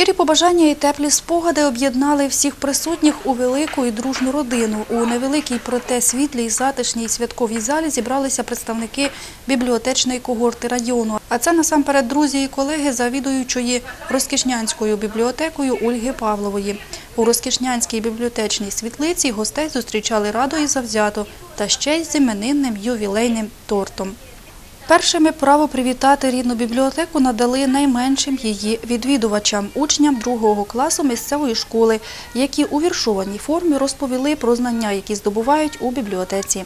Щирі побажання і теплі спогади об'єднали всіх присутніх у велику і дружну родину. У невеликій, проте світлій, затишній святковій залі зібралися представники бібліотечної когорти району. А це насамперед друзі і колеги завідуючої Розкішнянською бібліотекою Ольги Павлової. У Розкішнянській бібліотечній світлиці гостей зустрічали радо і завзято, та ще й з іменинним ювілейним тортом. Першими право привітати рідну бібліотеку надали найменшим її відвідувачам, учням другого класу місцевої школи, які у віршованій формі розповіли про знання, які здобувають у бібліотеці.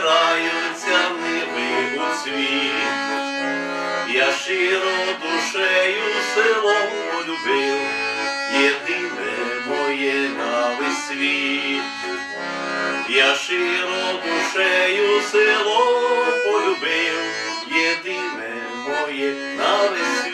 Збираються ниви у світ. Я щиро душею селом полюбив, єдине моє на весь світ. Я щиро душею село полюбив, єдине моє на весь світ.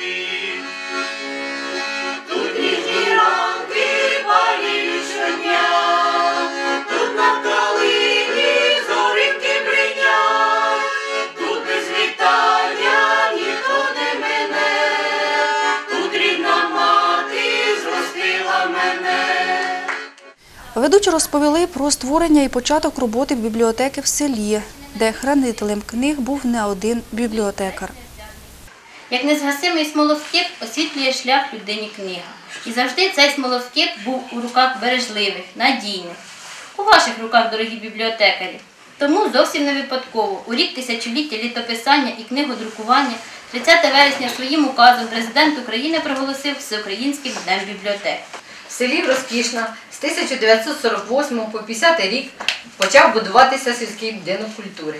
Ведучі розповіли про створення і початок роботи бібліотеки в селі, де хранителем книг був не один бібліотекар. Як незгасимий смолоскип освітлює шлях людині книга. І завжди цей смолоскип був у руках бережливих, надійних. У ваших руках, дорогі бібліотекарі. Тому зовсім не випадково у рік тисячоліття літописання і книгодрукування 30 вересня своїм указом президент України проголосив Всеукраїнським днем бібліотек. Селі Розкішна з 1948 по 50 рік почав будуватися сільський будинок культури.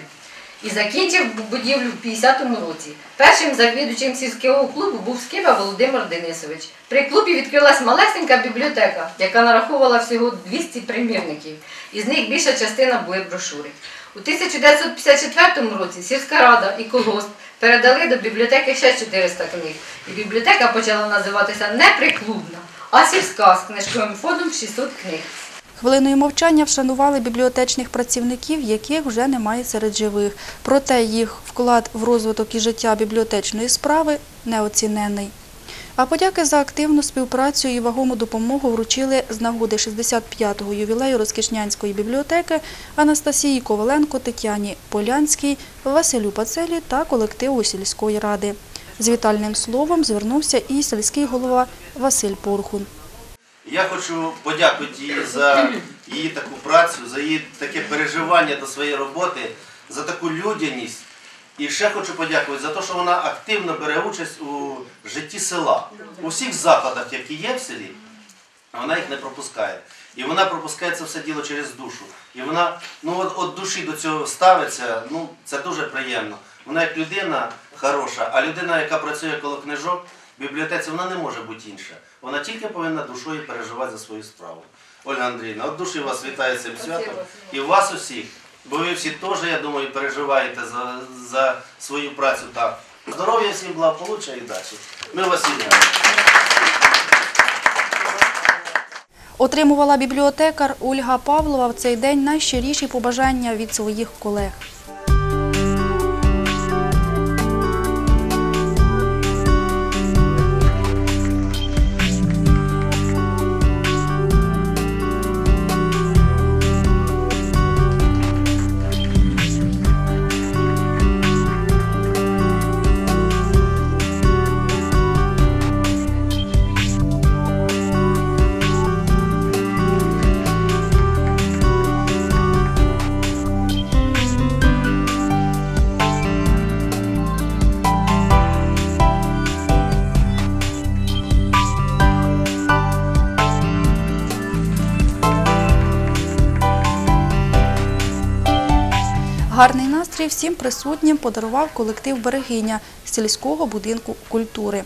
І закінчив будівлю в 50-му році. Першим завідувачем сільського клубу був Скиба Володимир Денисович. При клубі відкрилась малесенька бібліотека, яка нараховувала всього 200 примірників. Із них більша частина були брошури. У 1954 році сільська рада і колгосп передали до бібліотеки ще 400 книг. І бібліотека почала називатися не приклубна, а сільська з книжковим фондом 600 книг. Хвилиною мовчання вшанували бібліотечних працівників, яких вже немає серед живих. Проте їх вклад в розвиток і життя бібліотечної справи неоцінений. А подяки за активну співпрацю і вагому допомогу вручили з нагоди 65-го ювілею Розкішнянської бібліотеки Анастасії Коваленко, Тетяні Полянській, Василю Пацелі та колективу сільської ради. З вітальним словом звернувся і сільський голова Василь Порхун. Я хочу подякувати їй за її таку працю, за її таке переживання до своєї роботи, за таку людяність. І ще хочу подякувати за те, що вона активно бере участь у житті села. У всіх заходах, які є в селі, вона їх не пропускає. І вона пропускає це все діло через душу. І вона ну, от, от душі до цього ставиться, ну, це дуже приємно. Вона як людина хороша, а людина, яка працює коло книжок, в бібліотеці, вона не може бути інша. Вона тільки повинна душою переживати за свою справу. Ольга Андріївна, от душі вас вітаю цим святом. І вас усіх, бо ви всі теж, я думаю, переживаєте за, за свою працю так. Здоров'я всім, благополуччя і далі. Ми вас вітаємо. Отримувала бібліотекар Ольга Павлова в цей день найщиріші побажання від своїх колег. Гарний настрій всім присутнім подарував колектив Берегиня сільського будинку культури.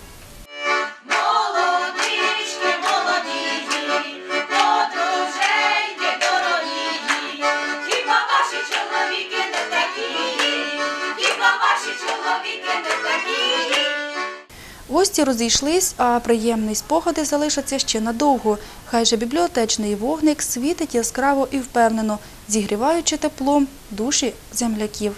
Гості розійшлись, а приємні спогади залишаться ще надовго. Хай же бібліотечний вогник світить яскраво і впевнено, зігріваючи теплом душі земляків.